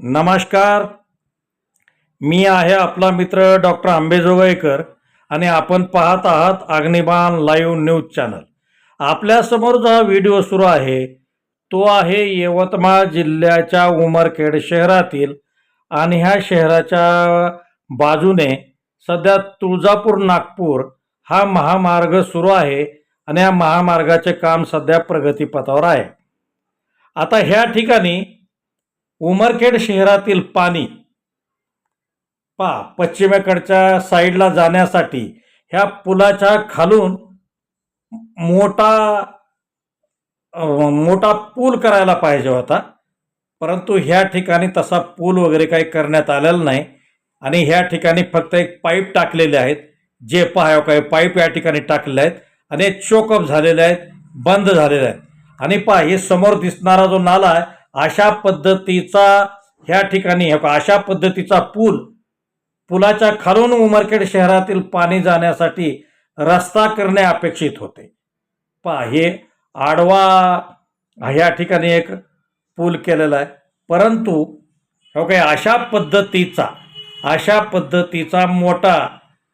नमस्कार. मी आहे आपला मित्र डॉक्टर आंबेजोगाईकर आणि आपण पाहत आहात अग्निबाण लाईव्ह न्यूज चॅनल. आपल्यासमोर जो हा व्हिडिओ सुरू आहे तो आहे यवतमाळ जिल्ह्याच्या उमरखेड शहरातील आणि ह्या शहराच्या बाजूने सध्या तुळजापूर नागपूर हा महामार्ग सुरू आहे आणि या महामार्गाचे काम सध्या प्रगतीपथावर आहे. आता ह्या ठिकाणी उमरखेड शहरातील पाणी पा पश्चिमेकडच्या साईडला जाण्यासाठी ह्या पुलाच्या खालून मोठा मोठा पूल करायला पाहिजे होता. परंतु ह्या ठिकाणी तसा पूल वगैरे काही करण्यात आलेला नाही. आणि ह्या ठिकाणी फक्त एक पाईप टाकलेले आहेत. जे पहा काही पाईप या ठिकाणी टाकलेले आहेत. आणि चोकअप झालेले आहेत बंद झालेले आहेत. आणि पहा हे समोर दिसणारा जो नाला आहे अशा पद्धतीचा ह्या ठिकाणी हे अशा पद्धतीचा पूल पुलाच्या खालून उमरखेड शहरातील पाणी जाण्यासाठी रस्ता करणे अपेक्षित होते. पहा हे आडवा ह्या ठिकाणी एक पूल केलेला आहे. परंतु हो काय अशा पद्धतीचा अशा पद्धतीचा मोठा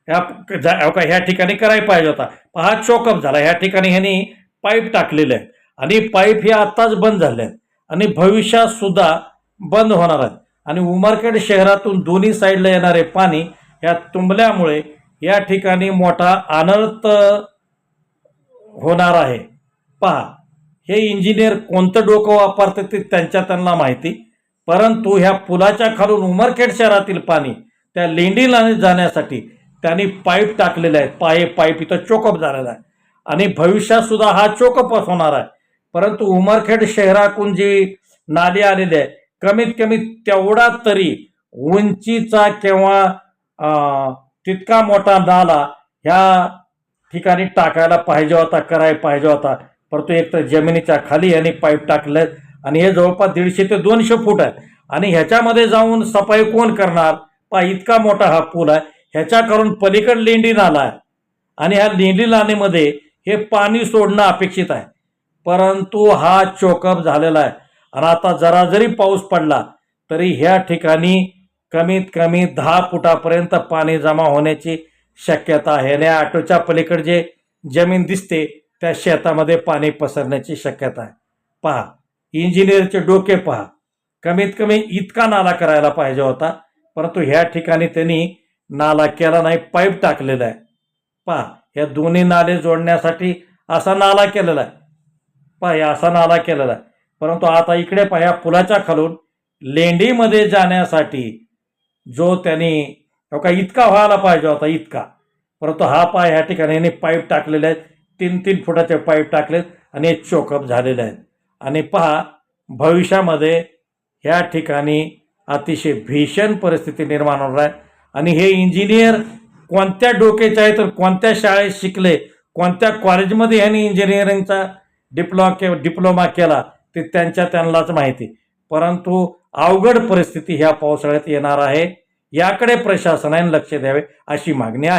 ह्या का ह्या ठिकाणी करायला पाहिजे होता. पहा चोकअप झाला. ह्या ठिकाणी ह्यांनी पाईप टाकलेले आहेत. आणि पाईप हे आत्ताच बंद झाले आहेत आणि भविष्यात सुद्धा बंद होणार आहेत आणि उमरखेड शहरातून दोन्ही साईडला येणारे पाणी ह्या तुंबल्यामुळे या ठिकाणी मोठा अनर्थ होणार आहे. पहा हे इंजिनियर कोणतं डोकं वापरतात ते त्यांच्या त्यांना माहिती. परंतु ह्या पुलाच्या खालून उमरखेड शहरातील पाणी त्या लेंडीला जाण्यासाठी त्यांनी पाईप टाकलेले आहेत. पाय पाईप इथं चोकअप झालेला आहे. आणि भविष्यात सुद्धा हा चोकअपच होणार आहे. परंतु उमरखेड शहराकून जी नाली आलेली आहे कमीत कमी तेवढा तरी उंचीचा किंवा तितका मोठा नाला ह्या ठिकाणी टाकायला पाहिजे होता करायला पाहिजे होता. परंतु एक तर जमिनीच्या खाली यांनी पाईप टाकले आणि हे जवळपास दीडशे ते दोनशे फूट आहे. आणि ह्याच्यामध्ये जाऊन सफाई कोण करणार? पा इतका मोठा हा पूल आहे. ह्याच्याकडून पलीकड लेंडी नाला आहे. आणि ह्या लेंडी नालेमध्ये हे पाणी सोडणं अपेक्षित आहे. परंतु हा चोकअप झालेला आहे. आणि आता जरा जरी पाऊस पडला तरी ह्या ठिकाणी कमीत कमी दहा फुटापर्यंत पाणी जमा होण्याची शक्यता आहे. आणि ऑटोच्या पलीकडे जे जमीन दिसते त्या शेतामध्ये पाणी पसरण्याची शक्यता आहे. पहा इंजिनियरचे डोके पहा. कमीत कमी इतका नाला करायला पाहिजे होता परंतु ह्या ठिकाणी त्यांनी नाला केला नाही पाईप टाकलेला आहे. पहा या दोन्ही नाले जोडण्यासाठी असा नाला केलेला आहे. पहा असा नाला केलेला आहे. परंतु आता इकडे पाया पुलाच्या खालून लेंडीमध्ये जाण्यासाठी जो त्यांनी का इतका व्हायला पाहिजे होता इतका. परंतु हा पाय ह्या ठिकाणी यांनी पाईप टाकलेले आहेत. तीन तीन फुटाचे पाईप टाकलेत आणि हे चोकअप झालेले आहेत. आणि पहा भविष्यामध्ये ह्या ठिकाणी अतिशय भीषण परिस्थिती निर्माण होणार आहे. आणि हे इंजिनियर कोणत्या डोक्याचे आहे तर कोणत्या शाळेत शिकले कोणत्या कॉलेजमध्ये ह्यांनी इंजिनिअरिंगचा डिप्लोमा के डिप्लोमा केला ते त्यांच्या त्यांनाच माहिती. परंतु अवघड परिस्थिती ह्या पावसाळ्यात येणार आहे. याकडे प्रशासनाने लक्ष द्यावे अशी मागणी आहे.